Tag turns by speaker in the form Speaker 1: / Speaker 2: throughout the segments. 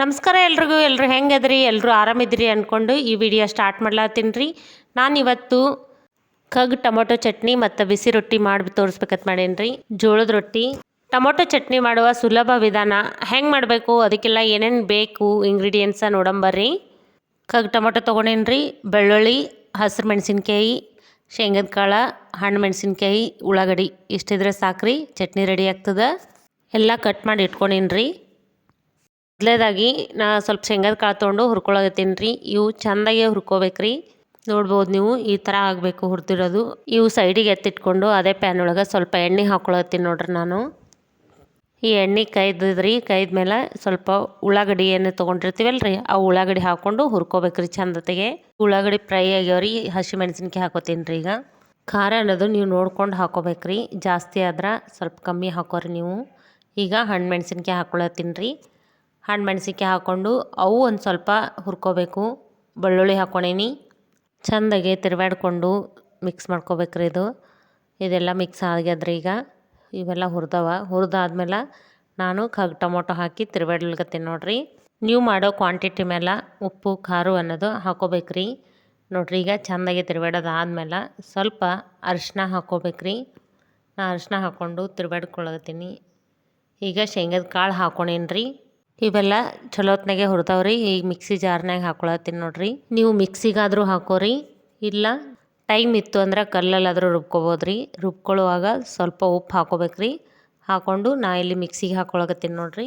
Speaker 1: ನಮಸ್ಕಾರ ಎಲ್ರಿಗೂ ಎಲ್ಲರೂ ಹೆಂಗದ್ರಿ? ಎಲ್ಲರೂ ಆರಾಮಿದ್ರಿ ಅಂದ್ಕೊಂಡು ಈ ವಿಡಿಯೋ ಸ್ಟಾರ್ಟ್ ಮಾಡ್ಲಾತೀನಿ ರೀ. ನಾನಿವತ್ತು ಕಗ್ ಟೊಮೊಟೊ ಚಟ್ನಿ ಮತ್ತು ಬಿಸಿ ರೊಟ್ಟಿ ಮಾಡಿ ತೋರಿಸ್ಬೇಕಂತ ಮಾಡೀನಿ ರೀ. ಜೋಳದ ರೊಟ್ಟಿ. ಟೊಮೊಟೊ ಚಟ್ನಿ ಮಾಡುವ ಸುಲಭ ವಿಧಾನ ಹೆಂಗೆ ಮಾಡಬೇಕು? ಅದಕ್ಕೆಲ್ಲ ಏನೇನು ಬೇಕು? ಇಂಗ್ರೀಡಿಯೆಂಟ್ಸ ನೋಡಂಬರ್ರಿ ಕಗ್ ಟೊಮೊಟೊ ತೊಗೊಂಡೇನಿ ರೀ. ಬೆಳ್ಳುಳ್ಳಿ, ಹಸಿರು ಮೆಣಸಿನ್ಕಾಯಿ, ಶೇಂಗದ ಕಾಳು, ಹಣ್ಣು ಮೆಣಸಿನ್ಕಾಯಿ, ಉಳ್ಳಾಗಡ್ಡಿ ಇಷ್ಟಿದ್ರೆ ಸಾಕ್ರಿ. ಚಟ್ನಿ ರೆಡಿ ಆಗ್ತದೆ. ಎಲ್ಲ ಕಟ್ ಮಾಡಿ ಇಟ್ಕೊಂಡಿನ್ರಿ ರೀ. ಮೊದಲೇದಾಗಿ ನಾ ಸ್ವಲ್ಪ ಶೇಂಗದ ಕಾಳು ತೊಗೊಂಡು ಹುರ್ಕೊಳಗತ್ತೀನಿ ರೀ. ಇವು ಚೆಂದಾಗೆ ಹುರ್ಕೋಬೇಕು ರೀ. ನೋಡ್ಬೋದು ನೀವು ಈ ಥರ ಆಗಬೇಕು ಹುರಿದಿರೋದು. ಇವು ಸೈಡಿಗೆ ಎತ್ತಿಟ್ಕೊಂಡು ಅದೇ ಪ್ಯಾನ್ ಒಳಗೆ ಸ್ವಲ್ಪ ಎಣ್ಣೆ ಹಾಕ್ಕೊಳತ್ತೀನಿ ನೋಡ್ರಿ ನಾನು. ಈ ಎಣ್ಣೆ ಕೈದ್ರಿ ಕೈದ ಮೇಲೆ ಸ್ವಲ್ಪ ಉಳ್ಳಾಗಡ್ಡಿ ಏನು ತೊಗೊಂಡಿರ್ತೀವಲ್ಲ ರೀ ಆ ಉಳ್ಳಾಗಡ್ಡಿ ಹಾಕ್ಕೊಂಡು ಹುರ್ಕೋಬೇಕು ರೀ ಚಂದತೆಗೆ. ಉಳ್ಳಾಗಡ್ಡಿ ಫ್ರೈ ಆಗ್ಯಾವ್ರಿ ಹಸಿ ಮೆಣಸಿನ್ಕಾಯಿ ಹಾಕೋತೀನಿ ರೀ ಈಗ. ಖಾರ ಅನ್ನೋದು ನೀವು ನೋಡ್ಕೊಂಡು ಹಾಕೋಬೇಕು ರೀ. ಜಾಸ್ತಿ ಆದ್ರೆ ಸ್ವಲ್ಪ ಕಮ್ಮಿ ಹಾಕೋರಿ ನೀವು. ಈಗ ಹಣ್ಣು ಮೆಣಸಿನ್ಕಾಯಿ ಹಾಕ್ಕೊಳತ್ತೀನಿ ರೀ. ಹಣ್ಣು ಮೆಣಸಿನ್ಕಾಯಿ ಹಾಕ್ಕೊಂಡು ಅವು ಒಂದು ಸ್ವಲ್ಪ ಹುರ್ಕೋಬೇಕು. ಬೆಳ್ಳುಳ್ಳಿ ಹಾಕ್ಕೊಂಡೀನಿ ಚೆಂದಾಗಿ ತಿರುವಾಡ್ಕೊಂಡು ಮಿಕ್ಸ್ ಮಾಡ್ಕೋಬೇಕ್ರಿ ಇದು. ಇದೆಲ್ಲ ಮಿಕ್ಸ್ ಆಗ್ಯದ್ರಿ ಈಗ. ಇವೆಲ್ಲ ಹುರಿದವ. ಹುರಿದಾದ್ಮೇಲೆ ನಾನು ಕಗ್ ಟೊಮೊಟೊ ಹಾಕಿ ತಿರುವಾಡ್ಲಿಕತ್ತೀನಿ ನೋಡ್ರಿ. ನೀವು ಮಾಡೋ ಕ್ವಾಂಟಿಟಿ ಮೇಲೆ ಉಪ್ಪು, ಖಾರ ಅನ್ನೋದು ಹಾಕೋಬೇಕ್ರಿ. ನೋಡ್ರಿ ಈಗ ಚೆಂದಾಗಿ ತಿರುವಾಡೋದು ಆದ್ಮೇಲೆ ಸ್ವಲ್ಪ ಅರಿಶಿನ ಹಾಕ್ಕೋಬೇಕ್ರಿ ನಾ ಅರಿಶಿನ ಹಾಕ್ಕೊಂಡು ತಿರುವಾಡ್ಕೊಳಗತ್ತೀನಿ ಈಗ ಶೇಂಗದ ಕಾಳು ಹಾಕ್ಕೊಂಡೇನಿ ರೀ ಇವೆಲ್ಲ ಚಲೋತ್ನಾಗೆ ಹುರಿದವ್ರಿ ಈಗ ಮಿಕ್ಸಿ ಜಾರ್ನಾಗ ಹಾಕೊಳತ್ತೀನಿ ನೋಡ್ರಿ. ನೀವು ಮಿಕ್ಸಿಗಾದರೂ ಹಾಕೋರಿ. ಇಲ್ಲ, ಟೈಮ್ ಇತ್ತು ಅಂದ್ರೆ ಕಲ್ಲಲ್ಲಾದರೂ ರುಬ್ಕೊಬೋದು ರೀ ರುಬ್ಕೊಳ್ಳುವಾಗ ಸ್ವಲ್ಪ ಉಪ್ಪು ಹಾಕೋಬೇಕ್ರಿ. ಹಾಕೊಂಡು ನಾ ಇಲ್ಲಿ ಮಿಕ್ಸಿಗೆ ಹಾಕೊಳಕತ್ತೀನಿ ನೋಡ್ರಿ.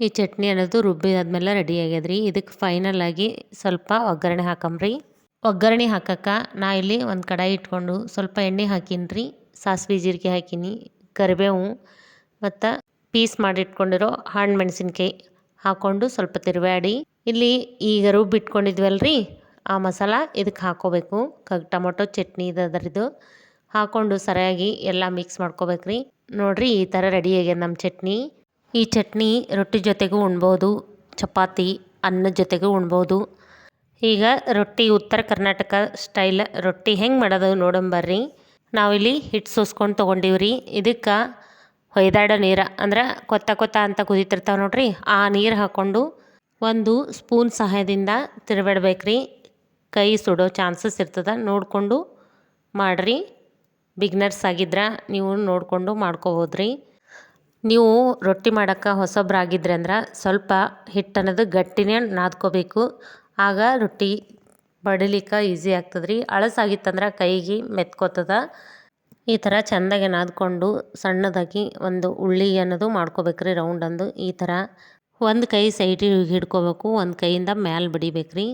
Speaker 1: ಈ ಚಟ್ನಿ ಅನ್ನೋದು ರುಬ್ಬಿದಾದ್ಮೇಲೆ ರೆಡಿ ಆಗ್ಯದ್ರಿ. ಇದಕ್ಕೆ ಫೈನಲ್ ಆಗಿ ಸ್ವಲ್ಪ ಒಗ್ಗರಣೆ ಹಾಕಂಬ್ರಿ ಒಗ್ಗರಣೆ ಹಾಕಕ್ಕೆ ನಾ ಇಲ್ಲಿ ಒಂದು ಕಡಾಯಿ ಇಟ್ಕೊಂಡು ಸ್ವಲ್ಪ ಎಣ್ಣೆ ಹಾಕೀನಿ ರೀ ಸಾಸಿವೆ ಜೀರಿಗೆ ಹಾಕೀನಿ, ಕರಿಬೇವು ಮತ್ತು ಪೀಸ್ ಮಾಡಿಟ್ಕೊಂಡಿರೋ ಹಣ್ಣು ಮೆಣಸಿನ್ಕಾಯಿ ಹಾಕ್ಕೊಂಡು ಸ್ವಲ್ಪ ತಿರುವಾಡಿ ಇಲ್ಲಿ ಈಗ ರುಬ್ಬಿಟ್ಕೊಂಡಿದ್ವಲ್ಲ ರೀ ಆ ಮಸಾಲ ಇದಕ್ಕೆ ಹಾಕ್ಕೋಬೇಕು ಕಗ್ ಟೊಮೊಟೊ, ಚಟ್ನಿ ಇದ್ರದ್ದು ಹಾಕ್ಕೊಂಡು ಸರಿಯಾಗಿ ಎಲ್ಲ ಮಿಕ್ಸ್ ಮಾಡ್ಕೋಬೇಕ್ರಿ. ನೋಡಿರಿ ಈ ಥರ ರೆಡಿ ಆಗ್ಯದ ನಮ್ಮ ಚಟ್ನಿ. ಈ ಚಟ್ನಿ ರೊಟ್ಟಿ ಜೊತೆಗೂ ಉಣ್ಬೋದು, ಚಪಾತಿ ಅನ್ನದ ಜೊತೆಗೂ ಉಣ್ಬೋದು. ಈಗ ರೊಟ್ಟಿ ಉತ್ತರ ಕರ್ನಾಟಕ ಸ್ಟೈಲ್ ರೊಟ್ಟಿ ಹೆಂಗೆ ಮಾಡೋದು ನೋಡಂಬರ್ರಿ ನಾವಿಲ್ಲಿ ಹಿಟ್ಟು ಸೋಸ್ಕೊಂಡು ತೊಗೊಂಡೀವ್ರಿ. ಇದಕ್ಕೆ ಹೊಯ್ದಾಡ ನೀರು. ಅಂದ್ರೆ ಕೊತ್ತ ಕೊತ್ತ ಅಂತ ಕುದಿತಿರ್ತಾವೆ ನೋಡ್ರಿ. ಆ ನೀರು ಹಾಕ್ಕೊಂಡು ಒಂದು ಸ್ಪೂನ್ ಸಹಾಯದಿಂದ ತಿರುವಿಡ್ಬೇಕ್ರಿ ಕೈ ಸುಡೋ ಚಾನ್ಸಸ್ ಇರ್ತದೆ. ನೋಡಿಕೊಂಡು ಮಾಡಿರಿ. ಬಿಗ್ನರ್ಸ್ ಆಗಿದ್ರೆ ನೀವು ನೋಡಿಕೊಂಡು ಮಾಡ್ಕೋಬೋದ್ರಿ. ನೀವು ರೊಟ್ಟಿ ಮಾಡೋಕ್ಕೆ ಹೊಸಬ್ರಾಗಿದ್ರಿ ಅಂದ್ರೆ ಸ್ವಲ್ಪ ಹಿಟ್ಟು ಅನ್ನೋದು ಗಟ್ಟಿನೇ ನಾದ್ಕೋಬೇಕು. ಆಗ ರೊಟ್ಟಿ ಬಡಿಲಿಕ್ಕೆ ಈಸಿ ಆಗ್ತದ್ರಿ. ಅಳಸಾಗಿತ್ತಂದ್ರೆ ಕೈಗೆ ಮೆತ್ಕೋತದ. ಈ ಥರ ಚೆಂದಾಗಿ ನಾದ್ಕೊಂಡು ಸಣ್ಣದಾಗಿ ಒಂದು ಉಳ್ಳಿ ಅನ್ನೋದು ಮಾಡ್ಕೋಬೇಕ್ರಿ ರೌಂಡ್ ಅಂದು. ಈ ಥರ ಒಂದು ಕೈ ಸೈಡಿಗೆ ಹಿಡ್ಕೋಬೇಕು, ಒಂದು ಕೈಯಿಂದ ಮ್ಯಾಲೆ ಬಡಿಬೇಕ್ರಿ.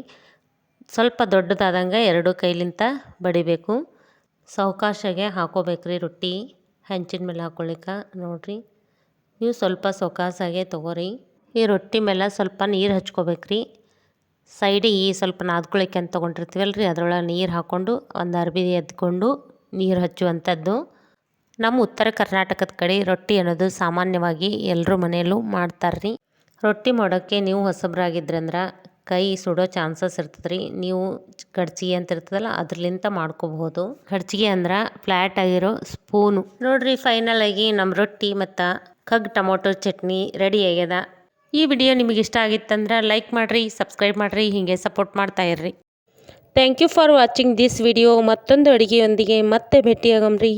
Speaker 1: ಸ್ವಲ್ಪ ದೊಡ್ಡದಾದಂಗೆ ಎರಡು ಕೈಲಿಂತ ಬಡಿಬೇಕು. ಸಾವಕಾಶಾಗೆ ಹಾಕೋಬೇಕ್ರಿ ರೊಟ್ಟಿ, ಹೆಂಚಿನ ಮೇಲೆ ಹಾಕೊಳ್ಳಿಕ್ಕೆ. ನೋಡಿರಿ, ನೀವು ಸ್ವಲ್ಪ ಸೊಕಾಸಾಗೆ ತೊಗೋರಿ. ಈ ರೊಟ್ಟಿ ಮೇಲೆ ಸ್ವಲ್ಪ ನೀರು ಹಚ್ಕೋಬೇಕ್ರಿ. ಸೈಡಿಗೆ ಸ್ವಲ್ಪ ನಾದ್ಕೊಳಿಕ್ಕೆ ಅಂತ ತೊಗೊಂಡಿರ್ತೀವಲ್ಲ ರೀ ಅದರೊಳಗೆ ನೀರು ಹಾಕ್ಕೊಂಡು ಒಂದು ಅರ್ಬಿ ಎದ್ಕೊಂಡು ನೀರು ಹಚ್ಚುವಂಥದ್ದು. ನಮ್ಮ ಉತ್ತರ ಕರ್ನಾಟಕದ ಕಡೆ ರೊಟ್ಟಿ ಅನ್ನೋದು ಸಾಮಾನ್ಯವಾಗಿ ಎಲ್ಲರೂ ಮನೆಯಲ್ಲೂ ಮಾಡ್ತಾರೆ ರೀ. ರೊಟ್ಟಿ ಮಾಡೋಕ್ಕೆ ನೀವು ಹೊಸಬ್ರಾಗಿದ್ರಂದ್ರೆ ಕೈ ಸುಡೋ ಚಾನ್ಸಸ್ ಇರ್ತದೆ ರೀ. ನೀವು ಕಡ್ಚಿಗೆ ಅಂತ ಇರ್ತದಲ್ಲ, ಅದ್ರಲಿಂತ ಮಾಡ್ಕೋಬಹುದು. ಕಡ್ಚಿಗೆ ಅಂದ್ರೆ ಫ್ಲ್ಯಾಟ್ ಆಗಿರೋ ಸ್ಪೂನು. ನೋಡ್ರಿ ಫೈನಲ್ ಆಗಿ ನಮ್ಮ ರೊಟ್ಟಿ ಮತ್ತು ಕಗ್ ಟೊಮೊಟೊ ಚಟ್ನಿ ರೆಡಿ ಆಗ್ಯದ. ಈ ವಿಡಿಯೋ ನಿಮಗೆ ಇಷ್ಟ ಆಗಿತ್ತಂದ್ರೆ ಲೈಕ್ ಮಾಡಿರಿ ಸಬ್ಸ್ಕ್ರೈಬ್ ಮಾಡಿರಿ, ಹೀಗೆ ಸಪೋರ್ಟ್ ಮಾಡ್ತಾ ಇರ್ರಿ. Thank you for watching this video ಮತ್ತೊಂದು ಅಡುಗೆಯೊಂದಿಗೆ ಮತ್ತೆ ಭೇಟಿಯಾಗಮ್ರಿ